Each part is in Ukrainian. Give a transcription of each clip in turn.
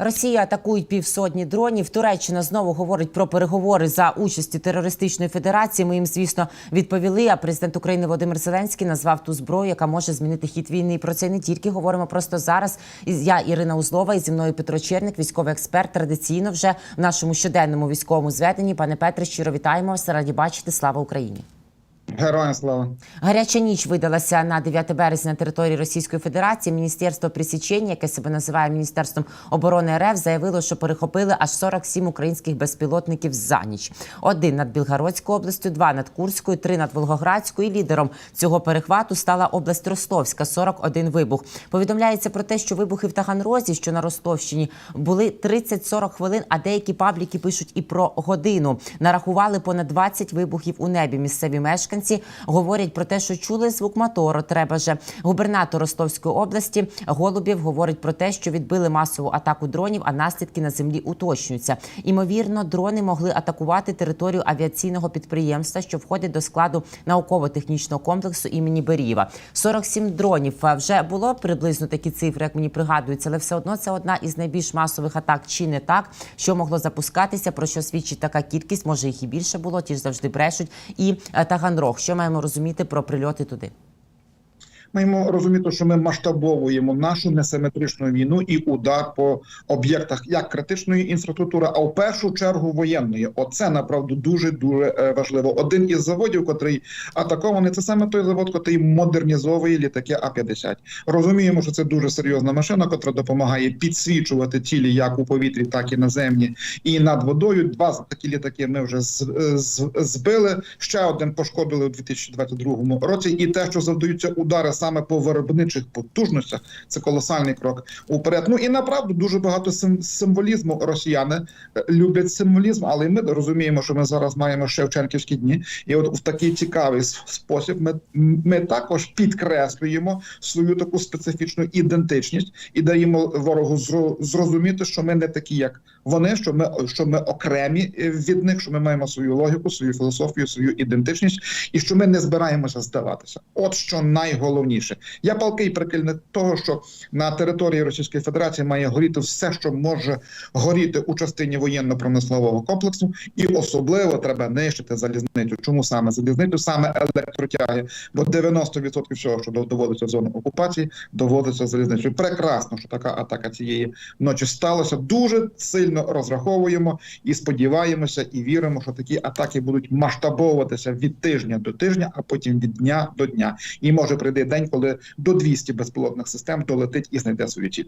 Росія атакують півсотні дронів. Туреччина знову говорить про переговори за участі терористичної федерації. Ми їм, звісно, відповіли. А президент України Володимир Зеленський назвав ту зброю, яка може змінити хід війни. І про це не тільки говоримо просто зараз. Я Ірина Узлова і зі мною Петро Черник, військовий експерт. Традиційно вже в нашому щоденному військовому зведенні. Пане Петре, щиро вітаємо вас. Раді бачити. Слава Україні. Героям слава. Гаряча ніч видалася на 9 березня на території Російської Федерації. Міністерство присічення, яке себе називає Міністерством оборони РФ, заявило, що перехопили аж 47 українських безпілотників за ніч. Один над Білгородською областю, два над Курською, три над Волгоградською. І лідером цього перехвату стала область Ростовська. 41 вибух. Повідомляється про те, що вибухи в Таганрозі, що на Ростовщині, були 30-40 хвилин. А деякі пабліки пишуть і про годину. Нарахували понад 20 вибухів у небі. Місцеві мешканці говорять про те, що чули звук мотору. Треба же губернатор Ростовської області Голубів говорить про те, що відбили масову атаку дронів, а наслідки на землі уточнюються. Імовірно, дрони могли атакувати територію авіаційного підприємства, що входить до складу науково-технічного комплексу імені Берієва. 47 дронів вже було приблизно такі цифри, як мені пригадується, але все одно це одна із найбільш масових атак, чи не так, що могло запускатися, про що свідчить така кількість. Може їх і більше було, ті ж завжди брешуть. І е, Таганрог. Що маємо розуміти про прильоти туди? Маємо розуміти, що ми масштабовуємо нашу несиметричну війну і удар по об'єктах як критичної інфраструктури, а в першу чергу воєнної. Оце направду дуже дуже е, важливо. Один із заводів, котрий атакований, це саме той завод, котрий модернізовує літаки А 50 Розуміємо, що це дуже серйозна машина, котра допомагає підсвічувати цілі як у повітрі, так і наземні, і над водою. Два такі літаки ми вже з, з, збили. Ще один пошкодили у 2022 році. І те, що завдаються удари саме по виробничих потужностях, це колосальний крок уперед. Ну і направду дуже багато символізму. Росіяни е, люблять символізм, але й ми розуміємо, що ми зараз маємо Шевченківські дні, і от в такий цікавий спосіб ми, ми також підкреслюємо свою таку специфічну ідентичність і даємо ворогу зрозуміти, що ми не такі, як вони, що ми що ми окремі е, від них, що ми маємо свою логіку, свою філософію, свою ідентичність, і що ми не збираємося здаватися. От що найголовніше. Я палкий прихильник того, що на території Російської Федерації має горіти все, що може горіти у частині воєнно-промислового комплексу, і особливо треба нищити залізницю. Чому саме залізницю, саме електротяги? Бо 90% всього, що доводиться в зону окупації, доводиться залізницею. Прекрасно, що така атака цієї ночі сталося. Дуже сильно розраховуємо і сподіваємося, і віримо, що такі атаки будуть масштабовуватися від тижня до тижня, а потім від дня до дня. І може прийде день, коли до 200 безпілотних систем долетить і знайде свою ціль.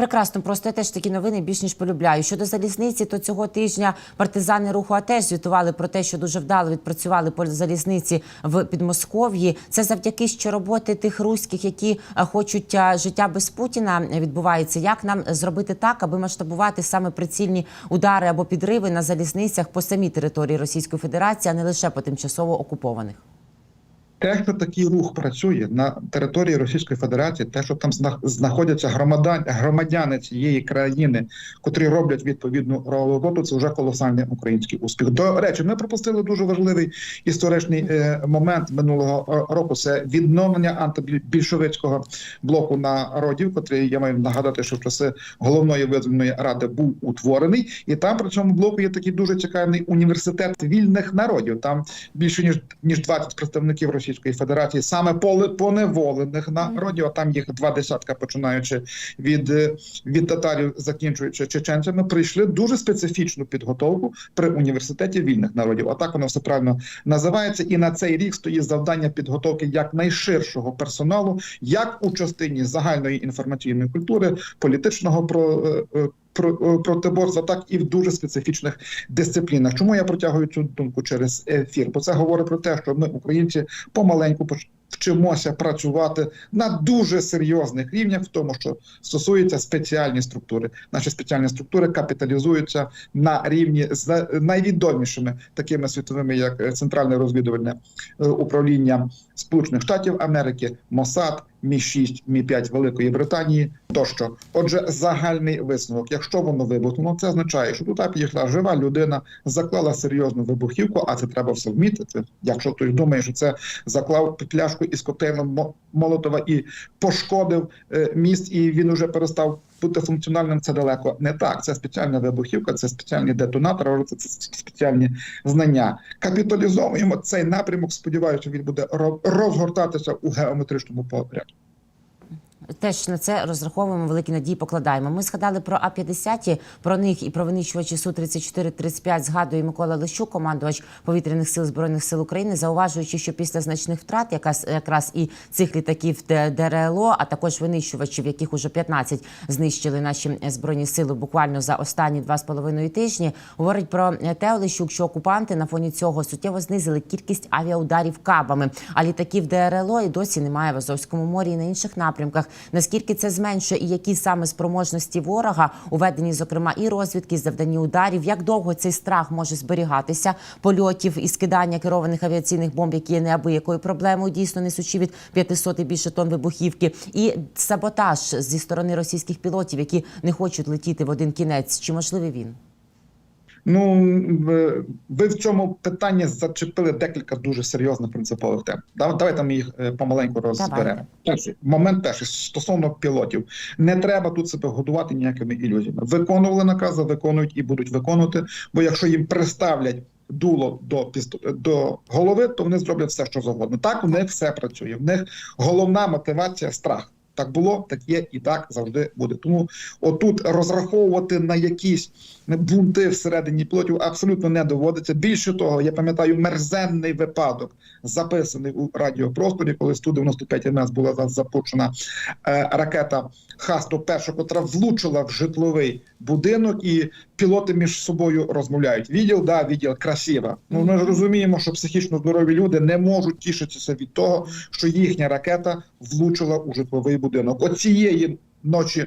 Прекрасно, просто я теж такі новини більш ніж полюбляю. Щодо залізниці, то цього тижня партизани руху АТЕШ звітували про те, що дуже вдало відпрацювали по залізниці в Підмосков'ї. Це завдяки що роботи тих руських, які е, хочуть е, життя без Путіна відбувається. Як нам зробити так, аби масштабувати саме прицільні удари або підриви на залізницях по самій території Російської Федерації, а не лише по тимчасово окупованих? Те, що такий рух працює на території Російської Федерації, те, що там зна- знаходяться громадяни, громадяни цієї країни, котрі роблять відповідну роботу, це вже колосальний український успіх. До речі, ми пропустили дуже важливий історичний е, момент минулого е, року. Це відновлення антибільшовицького блоку народів, котрий я маю нагадати, що в часи головної визвольної ради був утворений, і там при цьому блоку є такий дуже цікавий університет вільних народів. Там більше ніж ніж 20 представників Російської Федерації, саме поневолених народів. А там їх два десятка, починаючи від, е, від татарів, закінчуючи чеченцями, прийшли дуже специфічну підготовку при університеті вільних народів. А так воно все правильно називається. І на цей рік стоїть завдання підготовки як найширшого персоналу, як у частині загальної інформаційної культури, політичного про. Е, про- протиборства, так і в дуже специфічних дисциплінах. Чому я протягую цю думку через ефір? Бо це говорить про те, що ми, українці, помаленьку вчимося працювати на дуже серйозних рівнях, в тому, що стосується спеціальні структури. Наші спеціальні структури капіталізуються на рівні з найвідомішими такими світовими, як е, Центральне розвідувальне е, управління Сполучених Штатів Америки, Мосад, Мі 6 Мі 5 Великої Британії тощо. Отже, загальний висновок. Якщо воно вибухнуло, це означає, що туди підійшла жива людина, заклала серйозну вибухівку, а це треба все вміти. Якщо хтось думає, що це заклав пляшку флешку із коктейлем Молотова і пошкодив е, міст, і він уже перестав бути функціональним. Це далеко не так. Це спеціальна вибухівка, це спеціальні детонатори, це, спеціальні знання. Капіталізовуємо цей напрямок. Сподіваюся, він буде ро- розгортатися у геометричному порядку. Теж на це розраховуємо, великі надії покладаємо. Ми згадали про А-50, про них і про винищувачі Су-34-35 згадує Микола Лещук, командувач повітряних сил Збройних сил України, зауважуючи, що після значних втрат якраз, якраз і цих літаків ДРЛО, а також винищувачів, яких уже 15 знищили наші збройні сили буквально за останні два з половиною тижні, говорить про те, Лещук, що окупанти на фоні цього суттєво знизили кількість авіаударів кабами, а літаків ДРЛО і досі немає в Азовському морі і на інших напрямках. Наскільки це зменшує і які саме спроможності ворога у веденні, зокрема, і розвідки, і завданні ударів, як довго цей страх може зберігатися польотів і скидання керованих авіаційних бомб, які є неабиякою проблемою, дійсно несучи від 500 і більше тонн вибухівки, і саботаж зі сторони російських пілотів, які не хочуть летіти в один кінець. Чи можливий він? Ну ви- ви в цьому питанні зачепили декілька дуже серйозних принципових тем. Давайте ми їх е, помаленьку розберемо. Перший момент перший стосовно пілотів. Не треба тут себе годувати ніякими ілюзіями. Виконували накази, виконують і будуть виконувати. Бо якщо їм приставлять дуло до до голови, то вони зроблять все, що завгодно. Так у них все працює. В них головна мотивація страх. Так було, так є і так завжди буде. Тому отут розраховувати на якісь бунти всередині пілотів абсолютно не доводиться. Більше того, я пам'ятаю мерзенний випадок, записаний у радіопросторі, коли з Ту-95 МС була запущена е, ракета Х-101, котра влучила в житловий будинок, і пілоти між собою розмовляють. Відділ, да, відділ, красиво. Ну ми ж розуміємо, що психічно здорові люди не можуть тішитися від того, що їхня ракета влучила у житловий будинок. Оцієї ночі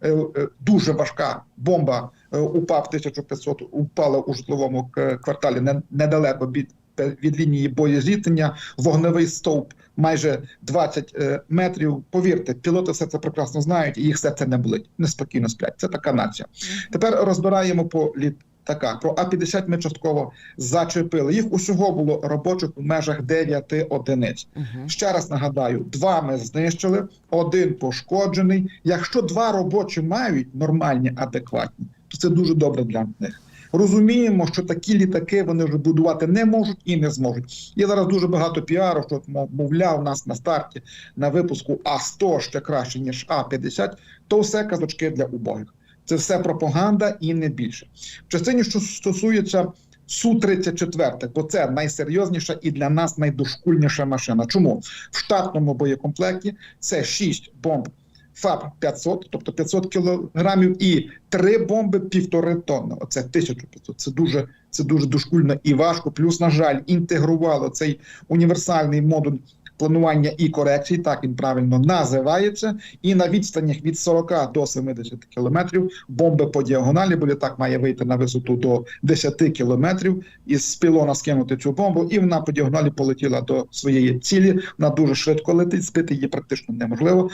е, е, дуже важка бомба упав 1500, упала у житловому кварталі не- недалеко від, від лінії боєзіткнення, вогневий стовп майже 20 е, метрів. Повірте, пілоти все це прекрасно знають, і їх все це не болить. Неспокійно сплять. Це така нація. Тепер розбираємо по літаках. Про А-50 ми частково зачепили. Їх усього було робочих у межах 9 одиниць. Угу. Ще раз нагадаю: два ми знищили, один пошкоджений. Якщо два робочі мають нормальні, адекватні, це дуже добре для них. Розуміємо, що такі літаки вони вже будувати не можуть і не зможуть. Є зараз дуже багато піару, що мов- мовляв, у нас на старті на випуску А100 ще краще ніж А50, то все казочки для убогих. Це все пропаганда і не більше. В частині, що стосується Су-34, бо це найсерйозніша і для нас найдошкульніша машина. Чому в штатному боєкомплекті це 6 бомб ФАП 500, тобто 500 кілограмів, і три бомби півтори тонни. Оце 1500. Це дуже це дуже дошкульно і важко. Плюс, на жаль, інтегрувало цей універсальний модуль. Планування і корекцій, так він правильно називається, і на відстанях від 40 до 70 кілометрів бомби по діагоналі, бо літак має вийти на висоту до 10 кілометрів, із пілона скинути цю бомбу, і вона по діагоналі полетіла до своєї цілі. Вона дуже швидко летить, збити її практично неможливо.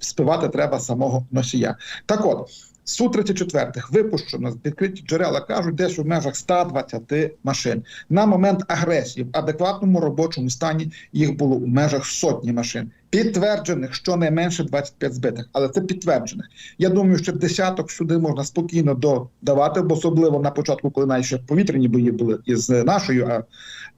Збивати треба самого носія. Так от. Су-34 випущено відкриті джерела кажуть, десь у межах 120 машин. На момент агресії в адекватному робочому стані їх було у межах сотні машин. Підтверджених щонайменше 25 збитих, але це підтверджених. Я думаю, що десяток сюди можна спокійно додавати, бо особливо на початку, коли навіть ще повітряні бої були із нашою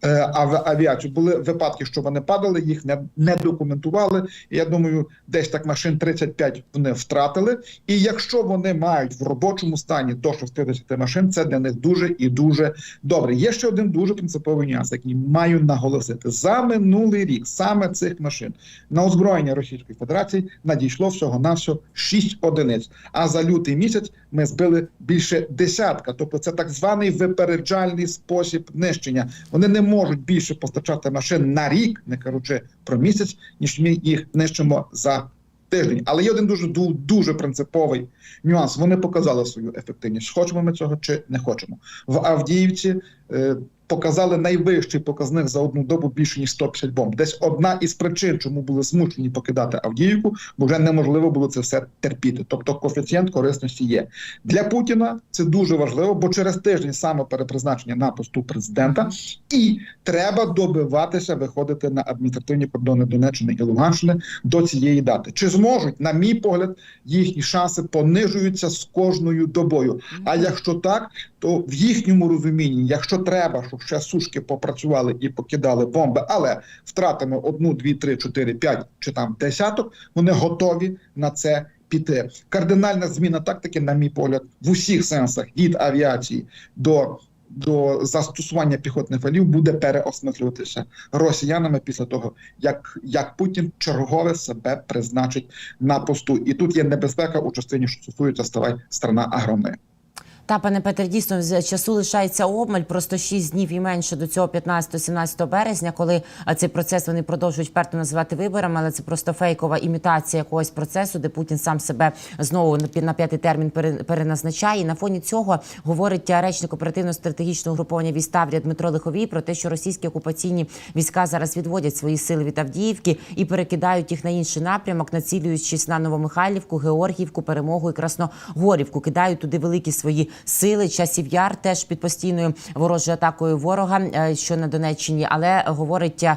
е, ав- були випадки, що вони падали, їх не, не документували. Я думаю, десь так машин 35 вони втратили. І якщо вони мають в робочому стані до 60 машин, це для них дуже і дуже добре. Є ще один дуже принциповий нюанс, який маю наголосити за минулий рік. Саме цих машин на озброєння Російської Федерації надійшло всього на всього 6 одиниць. А за лютий місяць ми збили більше десятка. Тобто, це так званий випереджальний спосіб нищення. Вони не можуть більше постачати машин на рік, не кажучи про місяць, ніж ми їх нищимо за тиждень. Але є один дуже ду- дуже принциповий нюанс. Вони показали свою ефективність. Хочемо ми цього чи не хочемо в Авдіївці. Показали найвищий показник за одну добу більше ніж 150 бомб. Десь одна із причин, чому були змушені покидати Авдіївку, бо вже неможливо було це все терпіти. Тобто коефіцієнт корисності є для Путіна. Це дуже важливо, бо через тиждень саме перепризначення на посту президента, і треба добиватися виходити на адміністративні кордони Донеччини і Луганщини до цієї дати. Чи зможуть, на мій погляд, їхні шанси понижуються з кожною добою. А якщо так, то в їхньому розумінні, якщо треба, щоб ще сушки попрацювали і покидали бомби, але втратимо одну, дві, три, чотири, п'ять чи там десяток, вони готові на це піти. Кардинальна зміна тактики, на мій погляд, в усіх сенсах від авіації до. До застосування піхотних валів буде переосмислюватися росіянами після того, як, як Путін чергове себе призначить на посту, і тут є небезпека у частині, що стосується ставай страна агромної. Та, пане Петр, дійсно з часу лишається обмаль, просто 6 днів і менше до цього 15-17 березня, коли цей процес вони продовжують вперто називати виборами, але це просто фейкова імітація якогось процесу, де Путін сам себе знову на п'ятий термін переназначає. І на фоні цього говорить речник оперативно-стратегічного груповання військ Таврія Дмитро Лиховій про те, що російські окупаційні війська зараз відводять свої сили від Авдіївки і перекидають їх на інший напрямок, націлюючись на Новомихайлівку, Георгіївку, Перемогу і Красногорівку. Кидають туди великі свої сили. Часів яр теж під постійною ворожою атакою ворога, е, що на Донеччині. Але говорить е,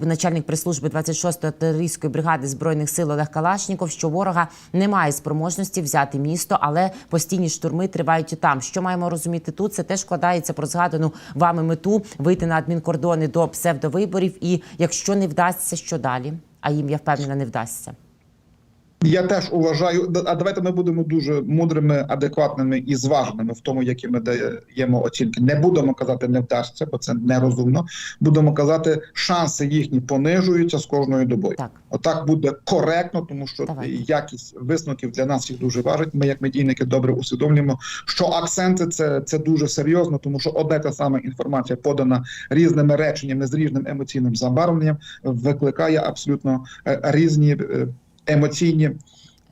начальник прес-служби 26-ї артилерійської бригади збройних сил Олег Калашніков, що ворога немає спроможності взяти місто, але постійні штурми тривають там. Що маємо розуміти тут? Це теж складається про згадану вами мету вийти на адмінкордони до псевдовиборів. І якщо не вдасться, що далі? А їм я впевнена, не вдасться. Я теж уважаю. А давайте ми будемо дуже мудрими, адекватними і зваженими в тому, які ми даємо оцінки. Не будемо казати не вдасться, бо це нерозумно. Будемо казати, шанси їхні понижуються з кожною добою. Так. Отак буде коректно, тому що Давайте. якість висновків для нас всіх дуже важить. Ми, як медійники, добре усвідомлюємо, що акценти це, це дуже серйозно, тому що одна та сама інформація подана різними реченнями з різним емоційним забарвленням, викликає абсолютно е, різні емоційні.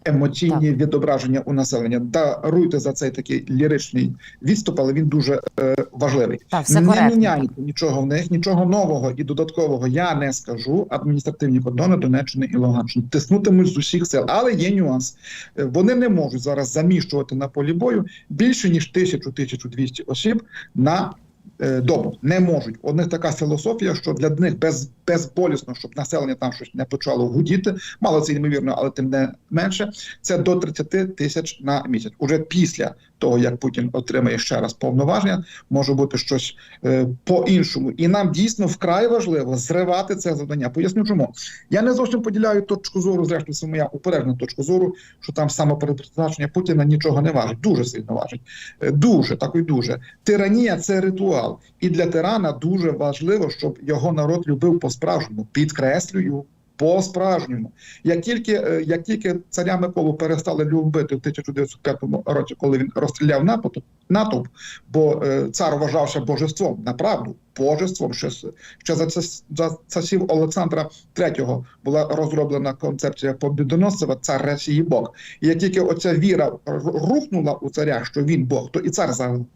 Емоційні відображення у населення даруйте за цей такий ліричний відступ, але він дуже е, важливий. Так, все не міняйте нічого в них, нічого нового і додаткового я не скажу. Адміністративні кордони Донеччини і Луганщини тиснутимуть з усіх сил, але є нюанс. Е, Вони не можуть зараз заміщувати на полі бою більше ніж 1000-1200 осіб на добу. Не можуть. У них така філософія, що для них без, безболісно, щоб населення там щось не почало гудіти. Мало це ймовірно, але тим не менше. Це до 30 тисяч на місяць. Уже після того, як Путін отримає ще раз повноваження, може бути щось е, по-іншому. І нам дійсно вкрай важливо зривати це завдання. Поясню, чому я не зовсім поділяю точку зору, зрештою, це моя упереджена точка зору, що там саме передбачення Путіна нічого не важить. Дуже сильно важить. Е, Дуже так і дуже. Тиранія це ритуал, і для тирана дуже важливо, щоб його народ любив по-справжньому. Підкреслюю. По справжньому, як тільки е, як тільки царя Миколу перестали любити в 1905 році, коли він розстріляв натовп, натовп, бо е, цар вважався божеством, направду божеством. Ще ще за за часів Олександра III була розроблена концепція побідоносцева цар Росії Бог. І як тільки оця віра рухнула у царя, що він Бог, то і цар загинув.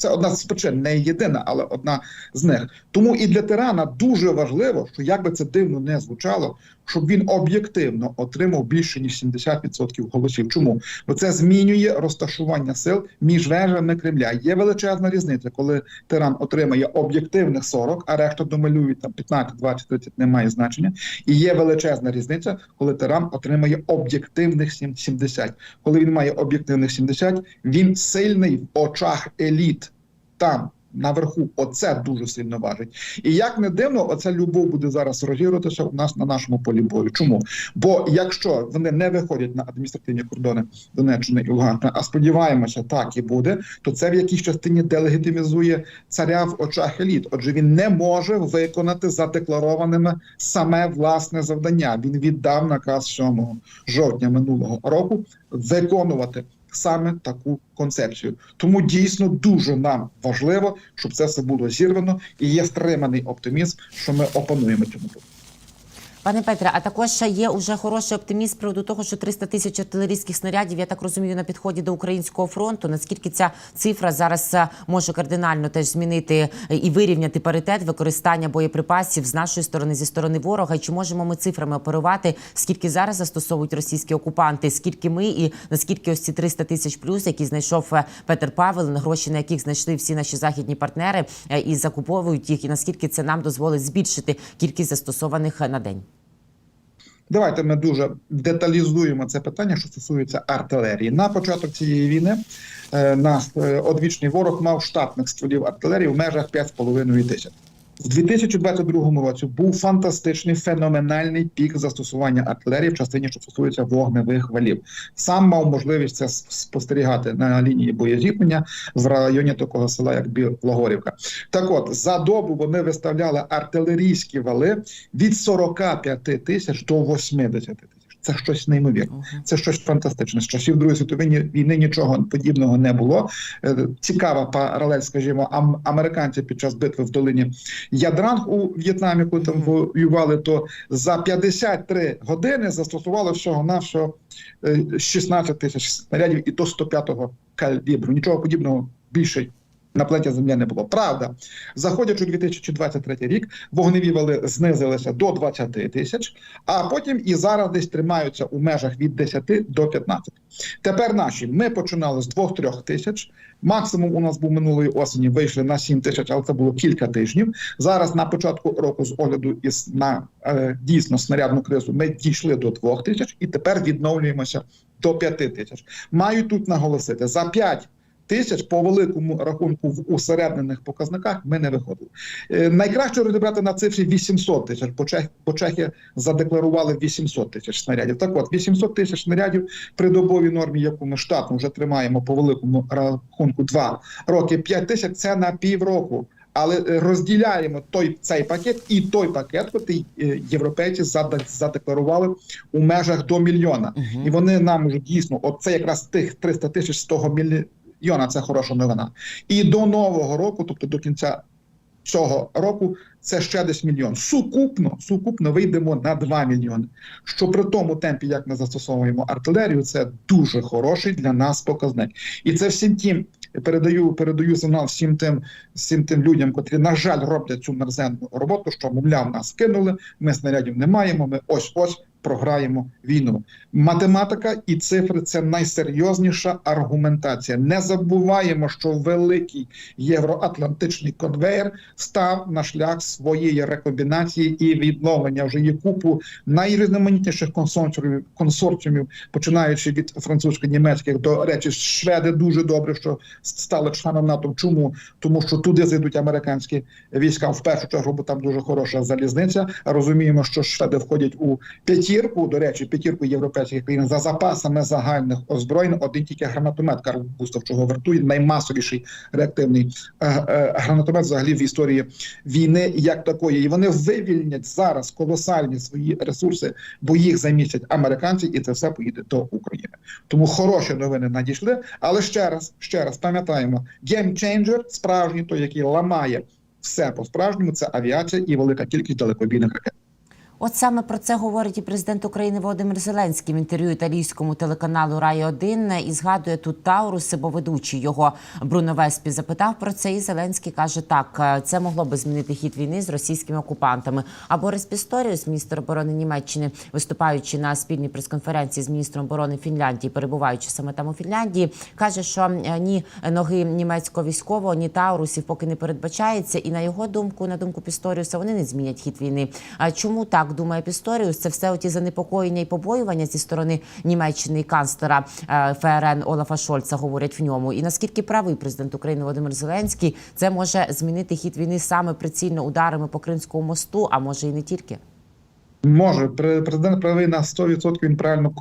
Це одна з причин, не єдина, але одна з них. Тому і для тирана дуже важливо, що як би це дивно не звучало, щоб він об'єктивно отримав більше ніж 70% голосів. Чому? Бо це змінює розташування сил між вежами Кремля. Є величезна різниця, коли тиран отримає об'єктивних 40, а решта домалюють там 15, 20, 30, немає значення. І є величезна різниця, коли тиран отримає об'єктивних сім- 70. Коли він має об'єктивних 70, він сильний в очах еліт там. Наверху, оце дуже сильно важить, і як не дивно, оця любов буде зараз розігруватися у нас на нашому полі бою. Чому? Бо якщо вони не виходять на адміністративні кордони Донеччини і Луганщини, а сподіваємося, так і буде, то це в якійсь частині делегітимізує царя в очах еліт. Отже, він не може виконати задекларованими саме власне завдання. Він віддав наказ 7 жовтня минулого року виконувати саме таку концепцію. Тому дійсно дуже нам важливо, щоб це все було зірвано, і є стриманий оптимізм, що ми опануємо цьому. Пане Петре, а також є уже хороший оптимізм з приводу того, що 300 тисяч артилерійських снарядів, я так розумію, на підході до українського фронту. Наскільки ця цифра зараз е, може кардинально теж змінити е, і вирівняти паритет використання боєприпасів з нашої сторони зі сторони ворога? Чи можемо ми цифрами оперувати? Скільки зараз застосовують російські окупанти? Скільки ми і наскільки ось ці 300 тисяч плюс, які знайшов е, Петер Павел, на гроші на яких знайшли всі наші західні партнери і закуповують їх, і наскільки це нам дозволить збільшити кількість застосованих на день? Давайте ми дуже деталізуємо це питання, що стосується артилерії. На початок цієї війни нас е, одвічний ворог мав штатних стволів артилерії в межах 5,5 тисяч. В 2022 році був фантастичний феноменальний пік застосування артилерії в частині, що стосується вогневих валів. Сам мав можливість це спостерігати на лінії боєзіткнення в районі такого села, як Білогорівка. Так от за добу вони виставляли артилерійські вали від 45 тисяч до 80 тисяч. Це щось неймовірне. Це щось фантастичне. З часів Другої світової війни нічого подібного не було. Е, Цікава паралель, скажімо, ам- американці під час битви в долині Ядранг у В'єтнамі, коли там воювали, то за 53 години застосували всього навсього 16 тисяч снарядів і то 105-го калібру. Нічого подібного більше на планеті Земля не було. Правда, заходячи у 2023 рік, вогневі вали знизилися до 20 тисяч, а потім і зараз десь тримаються у межах від 10 до 15. Тепер наші ми починали з 2-3 тисяч. Максимум у нас був минулої осені, вийшли на 7 тисяч, але це було кілька тижнів. Зараз на початку року, з огляду із на е, дійсно снарядну кризу, ми дійшли до 2 тисяч і тепер відновлюємося до 5 тисяч. Маю тут наголосити за 5 тисяч по великому рахунку в усереднених показниках ми не виходили. Е, найкраще розібрати на цифрі 800 тисяч. По, Чех, по Чехії задекларували 800 тисяч снарядів. Так от 800 тисяч снарядів при добовій нормі, яку ми штатно вже тримаємо по великому рахунку 2 роки, 5 тисяч це на півроку. Але е, розділяємо той цей пакет і той пакет, який е, європейці задекларували у межах до мільйона. Мгм. І вони нам уже дійсно, от це якраз тих 300 тисяч з того мільйона, це хороша новина. І до нового року, тобто до кінця цього року, це ще десь мільйон. Сукупно, сукупно вийдемо на 2 мільйони. Що при тому темпі, як ми застосовуємо артилерію, це дуже хороший для нас показник. І це всім тим. Передаю, передаю сигнал всім тим, всім тим людям, котрі, на жаль, роблять цю мерзенну роботу, що, мовляв, нас кинули, ми снарядів не маємо, ми ось-ось програємо війну. Математика і цифри це найсерйозніша аргументація. Не забуваємо, що великий євроатлантичний конвейер став на шлях своєї рекомбінації і відновлення. Вже є купу найрізноманітніших консорціумів, консорціумів, починаючи від французько-німецьких до речі, шведи дуже добре, що стали членом НАТО. Чому тому, що туди зайдуть американські війська в першу чергу, бо там дуже хороша залізниця. Розуміємо, що шведи входять у п'ятірку. До речі, п'ятірку європейських країн за запасами загальних озброєнь. Один тільки гранатомет Карл Густав, чого вартує наймасовіший реактивний е, е, гранатомет взагалі в історії війни як такої. І вони вивільнять зараз колосальні свої ресурси, бо їх замістять американці, і це все поїде до України. Тому хороші новини надійшли. Але ще раз, ще раз пам'ятаємо, геймчейнджер справжній той, який ламає все по справжньому. Це авіація і велика кількість далекобійних ракет. От саме про це говорить і президент України Володимир Зеленський в інтерв'ю італійському телеканалу Рай 1 і згадує тут Тауруси, бо ведучий його Бруно Веспі запитав про це. І Зеленський каже: так це могло би змінити хід війни з російськими окупантами. А Борис Пісторіус, міністр оборони Німеччини, виступаючи на спільній прес-конференції з міністром оборони Фінляндії, перебуваючи саме там у Фінляндії, каже, що е, ні ноги німецького військового, ні Таурусів поки не передбачається. І на його думку, на думку Пісторіуса, вони не змінять хід війни. А чому так думає Пісторіус? Це все оті занепокоєння і побоювання зі сторони Німеччини і канцлера е, ФРН Олафа Шольца говорять в ньому. І наскільки правий президент України Володимир Зеленський, це може змінити хід війни саме прицільно ударами по Кримському мосту, а може і не тільки. Може, Пре- президент правий на 100%, він правильно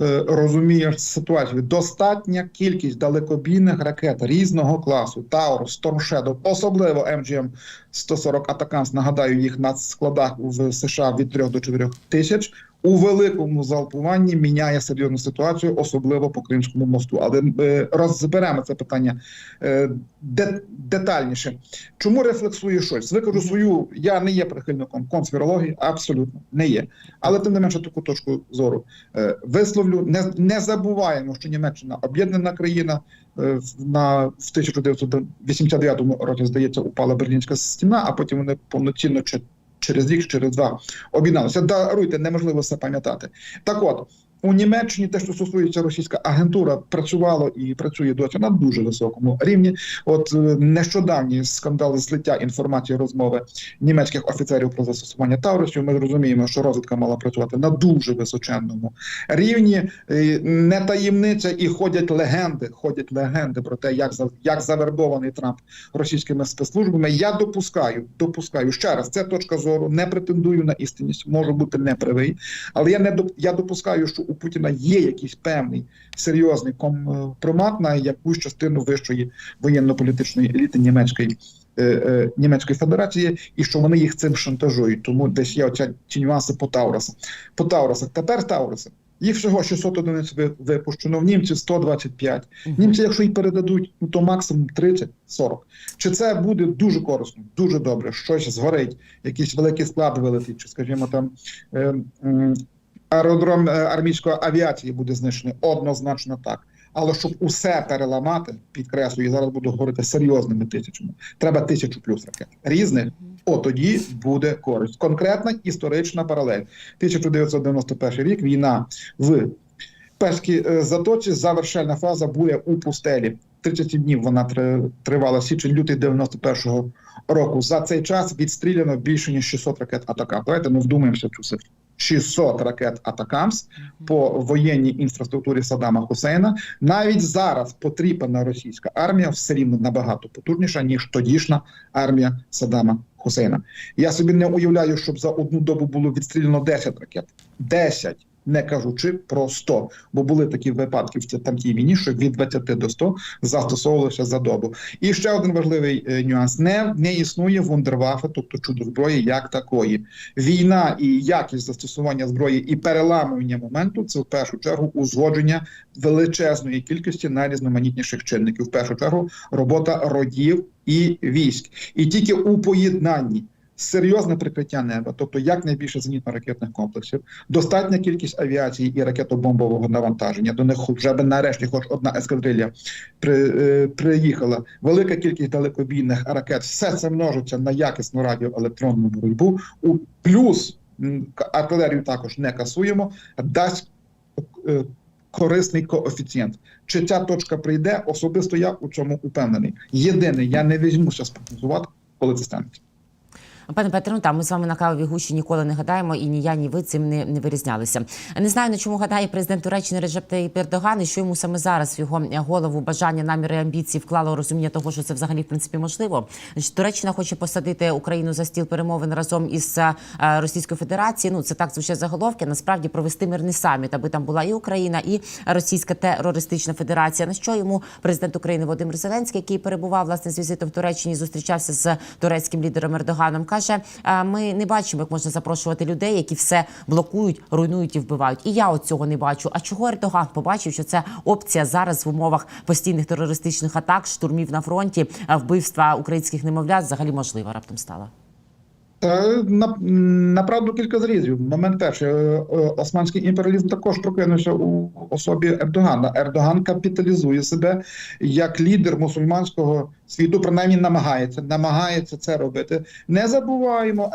е, розуміє ситуацію. Достатня кількість далекобійних ракет різного класу, Таурус, Storm Shadow, особливо MGM 140 Атаканс, нагадаю, їх на складах в США від 3 до 4 тисяч, у великому залпуванні міняє серйозну ситуацію, особливо по Кримському мосту. Але е, розберемо це питання е, де, детальніше. Чому рефлексую щось? Викажу свою. Я не є прихильником конспірології, абсолютно не є. Але тим не менше таку точку зору е, висловлю. Не, не забуваємо, що Німеччина об'єднана країна. Е, На в 1989 році здається упала Берлінська стіна, а потім вони повноцінно чи через рік, через два об'єдналися. Даруйте, неможливо все пам'ятати. Так от. У Німеччині те, що стосується російська агентура, працювало і працює досі на дуже високому рівні. От е, нещодавні скандали злиття інформації розмови німецьких офіцерів про застосування Таурусів. Ми розуміємо, що розвідка мала працювати на дуже височенному рівні. Не таємниця і ходять легенди. Ходять легенди про те, як як завербований Трамп російськими спецслужбами. Я допускаю, допускаю ще раз. Це точка зору. Не претендую на істинність, можу бути неправий, але я не я допускаю, що у Путіна є якийсь певний серйозний компромат на якусь частину вищої воєнно-політичної еліти німецької. е, е, Німецької Федерації, і що вони їх цим шантажують. Тому десь є оця ці нюанси по Таурасах. По Таурасах. Тепер Таураси. Їх всього 600 одиниць випущено, в німців 125. Німці, якщо і передадуть, ну то максимум 30-40. Чи це буде дуже корисно, дуже добре, щось згорить, якийсь великий склад вилетить, чи, скажімо, там е, м, аеродром е, армійської авіації буде знищений, однозначно так. Але щоб усе переламати, підкреслюю, я зараз буду говорити серйозними тисячами. Треба тисячу плюс ракет різних. О, тоді буде користь. Конкретна історична паралель. 1991 рік війна в Перській е, затоці завершальна фаза буде у пустелі. 37 днів вона тривала січень, лютий 91-го року. За цей час відстріляно більше ніж 600 ракет Атакам. Давайте ми вдумаємося в цю цифру. 600 ракет Атакамс по воєнній інфраструктурі Саддама Хусейна. Навіть зараз потріпана російська армія все рівно набагато потужніша ніж тодішня армія Саддама Хусейна. Я собі не уявляю, щоб за одну добу було відстріляно 10 ракет. 10! Не кажучи про 100, бо були такі випадки в там тій війні, що від 20 до 100 застосовувалося за добу. І ще один важливий е, нюанс: не, не існує вундервафи, тобто чудо зброї, як такої. Війна і якість застосування зброї і переламування моменту це в першу чергу узгодження величезної кількості найрізноманітніших чинників. В першу чергу робота родів і військ, і тільки у поєднанні. Серйозне прикриття неба, тобто якнайбільше зенітно-ракетних комплексів, достатня кількість авіації і ракетобомбового навантаження. До них вже би нарешті, хоч одна ескадрилья при, е, приїхала. Велика кількість далекобійних ракет. Все це множиться на якісну радіоелектронну боротьбу. У плюс артилерію також не касуємо, дасть е, корисний коефіцієнт. Чи ця точка прийде? Особисто я у цьому упевнений. Єдине, я не візьмуся спрогнозувати, коли це станеться. Пане Петро, ну там ми з вами на кавовій гущі ніколи не гадаємо, і ні я, ні ви цим не, не вирізнялися. Не знаю, на чому гадає президент Туреччини Реджеп Таyyip Ердоган, і що йому саме зараз в його голову бажання, наміри, амбіції вклало розуміння того, що це взагалі в принципі можливо. Значить, Туреччина хоче посадити Україну за стіл перемовин разом із е, Російською Федерацією. Ну це так звучать заголовки. Насправді провести мирний саміт, аби там була і Україна, і Російська терористична федерація. На що йому президент України Володимир Зеленський, який перебував власне з візитом в Туреччині, зустрічався з турецьким лідером Ердоганом. Каже: ми не бачимо, як можна запрошувати людей, які все блокують, руйнують і вбивають. І я от цього не бачу. А чого Ердоган побачив, що це опція зараз в умовах постійних терористичних атак, штурмів на фронті, вбивства українських немовлят взагалі можлива раптом стала. На, направду кілька зрізів. Момент перший. Е, е, Османський імперіалізм також прокинувся у особі Ердогана. Ердоган капіталізує себе як лідер мусульманського світу, принаймні намагається, намагається це робити. Не забуваємо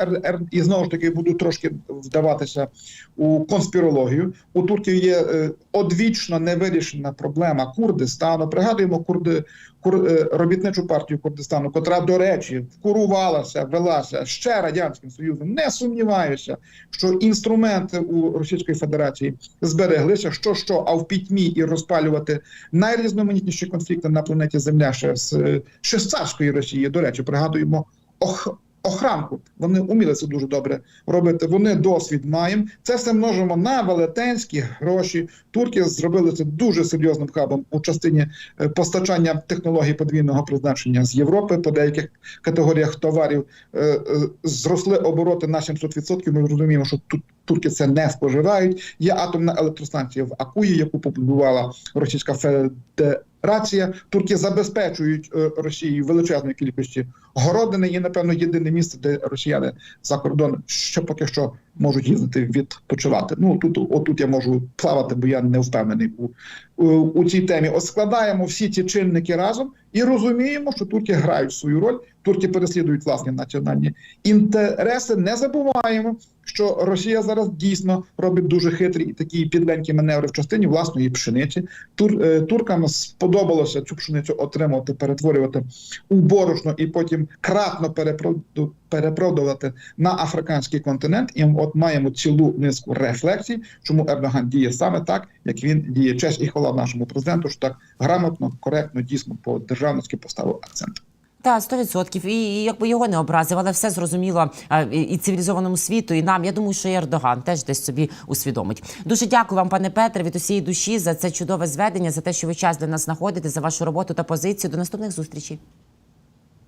і знову ж таки буду трошки вдаватися у конспірологію. У Турції є е, одвічно невирішена проблема Курдистану. Пригадуємо курди, кур, е, робітничу партію Курдистану, котра, до речі, вкурувалася, велася ще радянським союзом. Не сумніваюся, що інструменти у Російської Федерації збереглися. Що що, а в пітьмі і розпалювати найрізноманітніші конфлікти на планеті Земля ще з е, ще з царської Росії. До речі, пригадуємо ох. Охранку вони уміли це дуже добре робити. Вони досвід маємо. Це все множимо на велетенські гроші. Турки зробили це дуже серйозним хабом у частині е, постачання технологій подвійного призначення з Європи по деяких категоріях товарів. Е, е, Зросли обороти на 700%. Ми розуміємо, що тут Турки це не споживають. Є атомна електростанція в Акуї, яку побудувала Російська Федерація. Турки забезпечують е, Росії величезної кількості городини. Є напевно єдине місце, де росіяни за кордон ще поки що можуть їздити відпочивати. Ну тут отут я можу плавати, бо я не впевнений у, у, у цій темі. От складаємо всі ці чинники разом і розуміємо, що турки грають свою роль. Турки переслідують власні національні інтереси. Не забуваємо, що Росія зараз дійсно робить дуже хитрі і такі підленькі маневри в частині власної пшениці. Тур, е, туркам сподобалося цю пшеницю отримувати, перетворювати у борошно і потім кратно перепроду- перепродувати на африканський континент. І от маємо цілу низку рефлексій, чому Ердоган діє саме так, як він діє. Честь і хвала нашому президенту, що так грамотно, коректно, дійсно по державницьки поставив акцент. Та 100%. І, і якби його не образив, але все зрозуміло і цивілізованому світу, і нам. Я думаю, що і Ердоган теж десь собі усвідомить. Дуже дякую вам, пане Петре, від усієї душі за це чудове зведення, за те, що ви час для нас знаходите, за вашу роботу та позицію. До наступних зустрічей.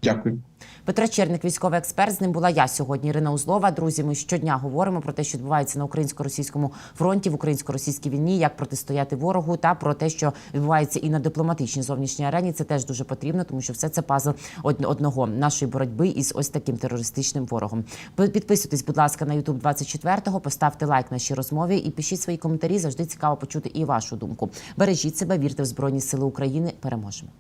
Дякую. Петро Черник, військовий експерт. З ним була я сьогодні. Ірина Узлова. Друзі, ми щодня говоримо про те, що відбувається на українсько-російському фронті, в українсько-російській війні, як протистояти ворогу, та про те, що відбувається і на дипломатичній зовнішній арені. Це теж дуже потрібно, тому що все це пазл од- одного нашої боротьби із ось таким терористичним ворогом. Підписуйтесь, будь ласка, на YouTube 24-го, поставте лайк нашій розмові і пишіть свої коментарі. Завжди цікаво почути і вашу думку. Бережіть себе, вірте в Збройні Сили України. Переможемо.